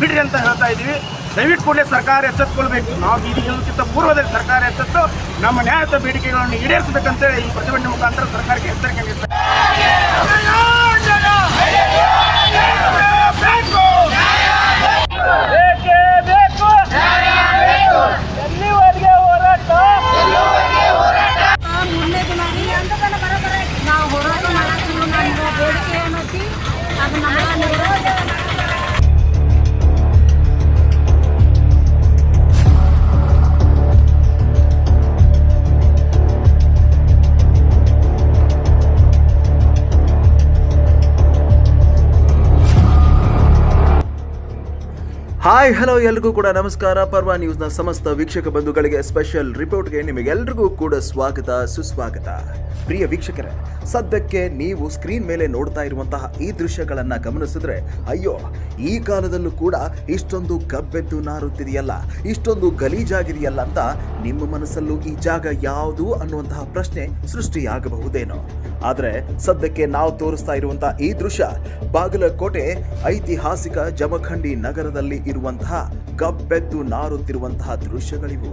ಬಿಡ್ರಿ ಅಂತ ಹೇಳ್ತಾ ಇದ್ದೀವಿ. ದಯವಿಟ್ಟು ಕೂಡಲೇ ಸರ್ಕಾರ ಎಚ್ಚೆತ್ತುಕೊಳ್ಬೇಕು ನಾವು ಬೀದಿಗಿಂತ ಪೂರ್ವದಲ್ಲಿ ಸರ್ಕಾರ ಎಚ್ಚೆತ್ತು ನಮ್ಮ ನ್ಯಾಯದ ಬೇಡಿಕೆಗಳನ್ನು ಈಡೇರಿಸಬೇಕಂತೇಳಿ ಈ ಪ್ರತಿಭಟನೆ ಮುಖಾಂತರ ಸರ್ಕಾರಕ್ಕೆ ಎಚ್ಚರಿಕೆ ನೀಡ್ತಾರೆ ಹಾಯ್ ಹಲೋ ಎಲ್ರಿಗೂ ಕೂಡ ನಮಸ್ಕಾರ. ಪರ್ವ ನ್ಯೂಸ್ನ ಸಮಸ್ತ ವೀಕ್ಷಕ ಬಂಧುಗಳಿಗೆ ಸ್ಪೆಷಲ್ ರಿಪೋರ್ಟ್ಗೆ ನಿಮಗೆಲ್ರಿಗೂ ಕೂಡ ಸ್ವಾಗತ, ಸುಸ್ವಾಗತ. ಪ್ರಿಯ ವೀಕ್ಷಕರೇ, ಸದ್ಯಕ್ಕೆ ನೀವು ಸ್ಕ್ರೀನ್ ಮೇಲೆ ನೋಡ್ತಾ ಇರುವಂತಹ ಈ ದೃಶ್ಯಗಳನ್ನು ಗಮನಿಸಿದ್ರೆ, ಅಯ್ಯೋ, ಈ ಕಾಲದಲ್ಲೂ ಕೂಡ ಇಷ್ಟೊಂದು ಕಬ್ಬೆದ್ದು ನಾರುತ್ತಿದೆಯಲ್ಲ, ಇಷ್ಟೊಂದು ಗಲೀಜಾಗಿದೆಯಲ್ಲ ಅಂತ ನಿಮ್ಮ ಮನಸ್ಸಲ್ಲೂ ಈ ಜಾಗ ಯಾವುದು ಅನ್ನುವಂತಹ ಪ್ರಶ್ನೆ ಸೃಷ್ಟಿಯಾಗಬಹುದೇನೋ. ಆದರೆ ಸದ್ಯಕ್ಕೆ ನಾವು ತೋರಿಸ್ತಾ ಇರುವಂತಹ ಈ ದೃಶ್ಯ ಬಾಗಲಕೋಟೆ ಐತಿಹಾಸಿಕ ಜಮಖಂಡಿ ನಗರದಲ್ಲಿ ಇರುವಂತಹ ಗಬ್ಬೆದ್ದು ನಾರುತ್ತಿರುವಂತಹ ದೃಶ್ಯಗಳಿವು.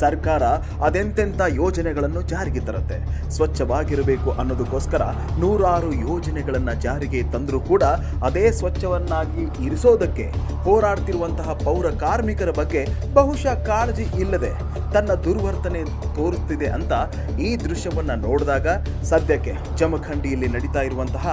ಸರ್ಕಾರ ಅದೆಂತೆಂಥ ಯೋಜನೆಗಳನ್ನು ಜಾರಿಗೆ ತರುತ್ತೆ? ಸ್ವಚ್ಛವಾಗಿರಬೇಕು ಅನ್ನೋದಕ್ಕೋಸ್ಕರ ನೂರಾರು ಯೋಜನೆಗಳನ್ನು ಜಾರಿಗೆ ತಂದರೂ ಕೂಡ ಅದೇ ಸ್ವಚ್ಛವನ್ನಾಗಿ ಇರಿಸೋದಕ್ಕೆ ಹೋರಾಡ್ತಿರುವಂತಹ ಪೌರ ಕಾರ್ಮಿಕರ ಬಗ್ಗೆ ಬಹುಶಃ ಕಾಳಜಿ ಇಲ್ಲದೆ ತನ್ನ ದುರ್ವರ್ತನೆ ತೋರುತ್ತಿದೆ ಅಂತ ಈ ದೃಶ್ಯವನ್ನ ನೋಡಿದಾಗ ಸದ್ಯಕ್ಕೆ ಜಮಖಂಡಿಯಲ್ಲಿ ನಡೀತಾ ಇರುವಂತಹ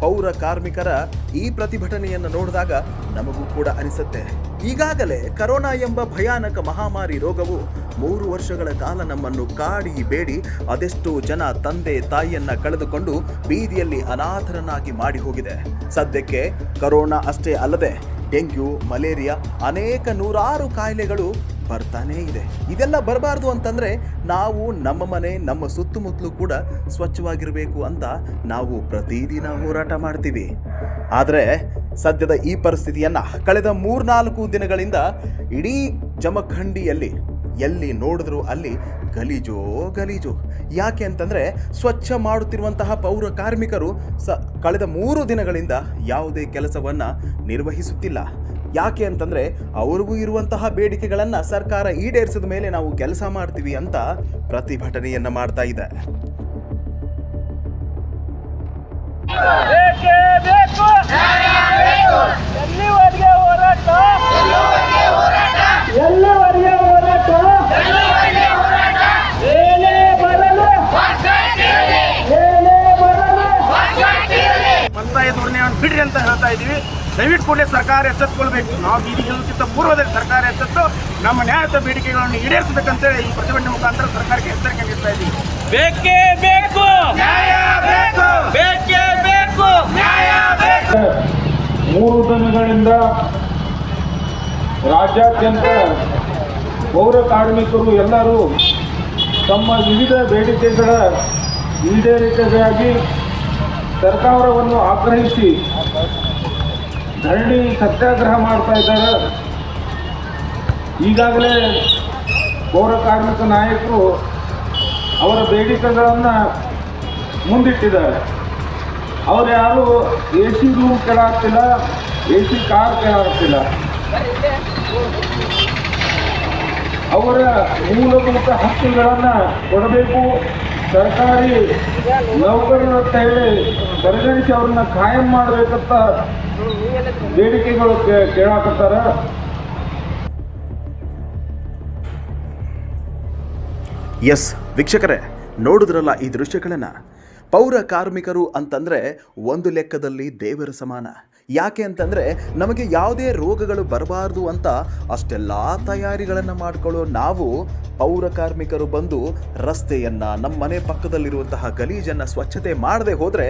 ಪೌರ ಕಾರ್ಮಿಕರ ಈ ಪ್ರತಿಭಟನೆಯನ್ನು ನೋಡಿದಾಗ ನಮಗೂ ಕೂಡ ಅನಿಸುತ್ತೆ. ಈಗಾಗಲೇ ಕರೋನಾ ಎಂಬ ಭಯಾನಕ ಮಹಾಮಾರಿ ರೋಗವು ಮೂರು ವರ್ಷಗಳ ಕಾಲ ನಮ್ಮನ್ನು ಕಾಡಿ ಬೇಡಿ ಅದೆಷ್ಟೋ ಜನ ತಂದೆ ತಾಯಿಯನ್ನ ಕಳೆದುಕೊಂಡು ಬೀದಿಯಲ್ಲಿ ಅನಾಥರನ್ನಾಗಿ ಮಾಡಿ ಹೋಗಿದೆ. ಸದ್ಯಕ್ಕೆ ಕರೋನಾ ಅಷ್ಟೇ ಅಲ್ಲದೆ ಡೆಂಗ್ಯೂ, ಮಲೇರಿಯಾ ಅನೇಕ ನೂರಾರು ಕಾಯಿಲೆಗಳು ಬರ್ತಾನೇ ಇದೆ. ಇದೆಲ್ಲ ಬರಬಾರ್ದು ಅಂತಂದರೆ ನಾವು ನಮ್ಮ ಮನೆ, ನಮ್ಮ ಸುತ್ತಮುತ್ತಲು ಕೂಡ ಸ್ವಚ್ಛವಾಗಿರಬೇಕು ಅಂತ ನಾವು ಪ್ರತಿದಿನ ಹೋರಾಟ ಮಾಡ್ತೀವಿ. ಆದರೆ ಸದ್ಯದ ಈ ಪರಿಸ್ಥಿತಿಯನ್ನು ಕಳೆದ ಮೂರ್ನಾಲ್ಕು ದಿನಗಳಿಂದ ಇಡೀ ಜಮಖಂಡಿಯಲ್ಲಿ ಎಲ್ಲಿ ನೋಡಿದ್ರು ಅಲ್ಲಿ ಗಲೀಜೋ, ಗಲೀಜು. ಯಾಕೆ ಅಂತಂದರೆ ಸ್ವಚ್ಛ ಮಾಡುತ್ತಿರುವಂತಹ ಪೌರ ಕಾರ್ಮಿಕರು ಸ, ಕಳೆದ ಮೂರು ದಿನಗಳಿಂದ ಯಾವುದೇ ಕೆಲಸವನ್ನು ನಿರ್ವಹಿಸುತ್ತಿಲ್ಲ. ಯಾಕೆ ಅಂತಂದರೆ ಅವ್ರಿಗೂ ಇರುವಂತಹ ಬೇಡಿಕೆಗಳನ್ನು ಸರ್ಕಾರ ಈಡೇರಿಸಿದ ಮೇಲೆ ನಾವು ಕೆಲಸ ಮಾಡ್ತೀವಿ ಅಂತ ಪ್ರತಿಭಟನೆಯನ್ನ ಮಾಡ್ತಾ ಇದೆ. ಇದ್ದೀವಿ. ದಯವಿಟ್ಟು ಕೂಡಲೇ ಸರ್ಕಾರ ಎಚ್ಚೆತ್ತುಕೊಳ್ಬೇಕು ನಾವು ಬೀದಿಗಿಲ್ಲಕ್ಕಿಂತ ಪೂರ್ವದಲ್ಲಿ ಸರ್ಕಾರ ಎಚ್ಚೆತ್ತು ನಮ್ಮ ನ್ಯಾಯದ ಬೇಡಿಕೆಗಳನ್ನು ಈಡೇರಿಸಬೇಕಂತೇಳಿ ಈ ಪ್ರತಿಭಟನೆ ಮುಖಾಂತರ ಸರ್ಕಾರಕ್ಕೆ ಎಚ್ಚರಿಕೆ ನೀಡ್ತಾ ಇದ್ದೀವಿ. ಬೇಕೇ ಬೇಕು. ನ್ಯಾಯ ಬೇಕು. ಬೇಕೇ ಬೇಕು. ನ್ಯಾಯ ಬೇಕು. ಮೂರು ದಿನಗಳಿಂದ ರಾಜ್ಯಾದ್ಯಂತ ಪೌರ ಕಾರ್ಮಿಕರು ಎಲ್ಲರೂ ತಮ್ಮ ವಿವಿಧ ಬೇಡಿಕೆಗಳ ಈಡೇರಿಕೆಗಾಗಿ ಸರ್ಕಾರವನ್ನು ಆಗ್ರಹಿಸಿ ಧರಣಿ ಸತ್ಯಾಗ್ರಹ ಮಾಡ್ತಾ ಇದ್ದಾರೆ. ಈಗಾಗಲೇ ಪೌರ ಕಾರ್ಮಿಕ ನಾಯಕರು ಅವರ ಬೇಡಿಕೆಗಳನ್ನು ಮುಂದಿಟ್ಟಿದ್ದಾರೆ. ಅವರು ಯಾರು ಎ ಸಿ ರೂಮ್ ಕೆಳಾಗ್ತಿಲ್ಲ ಎ ಸಿ ಕಾರ್ ಕೆಳಾಗ್ತಿಲ್ಲ. ಅವರ ಮೂಲಭೂತ ಹಕ್ಕುಗಳನ್ನು ಕೊಡಬೇಕು. ಸರ್ಕಾರಿ ನೌಕರರ ಹೇಳಿ ಪರಿಗಣಿಸಿ ಅವ್ರನ್ನ ಕಾಯಂ ಮಾಡಬೇಕಂತ ಬೇಡಿಕೆಗಳು ಕೇಳಾಕತ್ತಾರ? ಎಸ್ ವೀಕ್ಷಕರೇ ನೋಡಿದ್ರಲ್ಲ ಈ ದೃಶ್ಯಗಳನ್ನು. ಪೌರ ಕಾರ್ಮಿಕರು ಅಂತಂದ್ರೆ ಒಂದು ಲೆಕ್ಕದಲ್ಲಿ ದೇವರ ಸಮಾನ. ಯಾಕೆ ಅಂತಂದರೆ ನಮಗೆ ಯಾವುದೇ ರೋಗಗಳು ಬರಬಾರ್ದು ಅಂತ ಅಷ್ಟೆಲ್ಲ ತಯಾರಿಗಳನ್ನು ಮಾಡಿಕೊಳ್ಳೋ ನಾವು ಪೌರ ಕಾರ್ಮಿಕರು ಬಂದು ರಸ್ತೆಯನ್ನು ನಮ್ಮ ಮನೆ ಪಕ್ಕದಲ್ಲಿರುವಂತಹ ಗಲೀಜನ್ನು ಸ್ವಚ್ಛತೆ ಮಾಡದೆ ಹೋದರೆ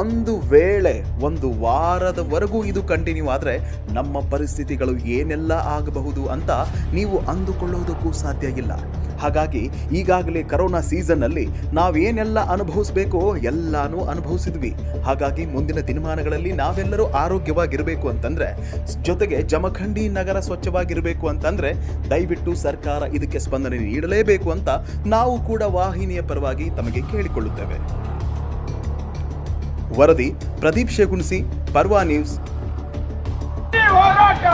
ಒಂದು ವೇಳೆ, ಒಂದು ವಾರದವರೆಗೂ ಇದು ಕಂಟಿನ್ಯೂ ಆದರೆ ನಮ್ಮ ಪರಿಸ್ಥಿತಿಗಳು ಏನೆಲ್ಲ ಆಗಬಹುದು ಅಂತ ನೀವು ಅಂದುಕೊಳ್ಳೋದಕ್ಕೂ ಸಾಧ್ಯ ಇಲ್ಲ. ಹಾಗಾಗಿ ಈಗಾಗಲೇ ಕರೋನಾ ಸೀಸನ್ನಲ್ಲಿ ನಾವೇನೆಲ್ಲ ಅನುಭವಿಸ್ಬೇಕೋ ಎಲ್ಲಾನು ಅನುಭವಿಸಿದ್ವಿ. ಹಾಗಾಗಿ ಮುಂದಿನ ದಿನಮಾನಗಳಲ್ಲಿ ನಾವೆಲ್ಲರೂ ಆರೋಗ್ಯವಾಗಿರಬೇಕು ಅಂತಂದ್ರೆ, ಜೊತೆಗೆ ಜಮಖಂಡಿ ನಗರ ಸ್ವಚ್ಛವಾಗಿರಬೇಕು ಅಂತಂದ್ರೆ ದಯವಿಟ್ಟು ಸರ್ಕಾರ ಇದಕ್ಕೆ ಸ್ಪಂದನೆ ನೀಡಲೇಬೇಕು ಅಂತ ನಾವು ಕೂಡ ವಾಹಿನಿಯ ಪರವಾಗಿ ತಮಗೆ ಕೇಳಿಕೊಳ್ಳುತ್ತೇವೆ. ವರದಿ ಪ್ರದೀಪ್ ಶೇಗುಣಸಿ ಪರ್ವಾ ನ್ಯೂಸ್. ಹೋರಾಟ!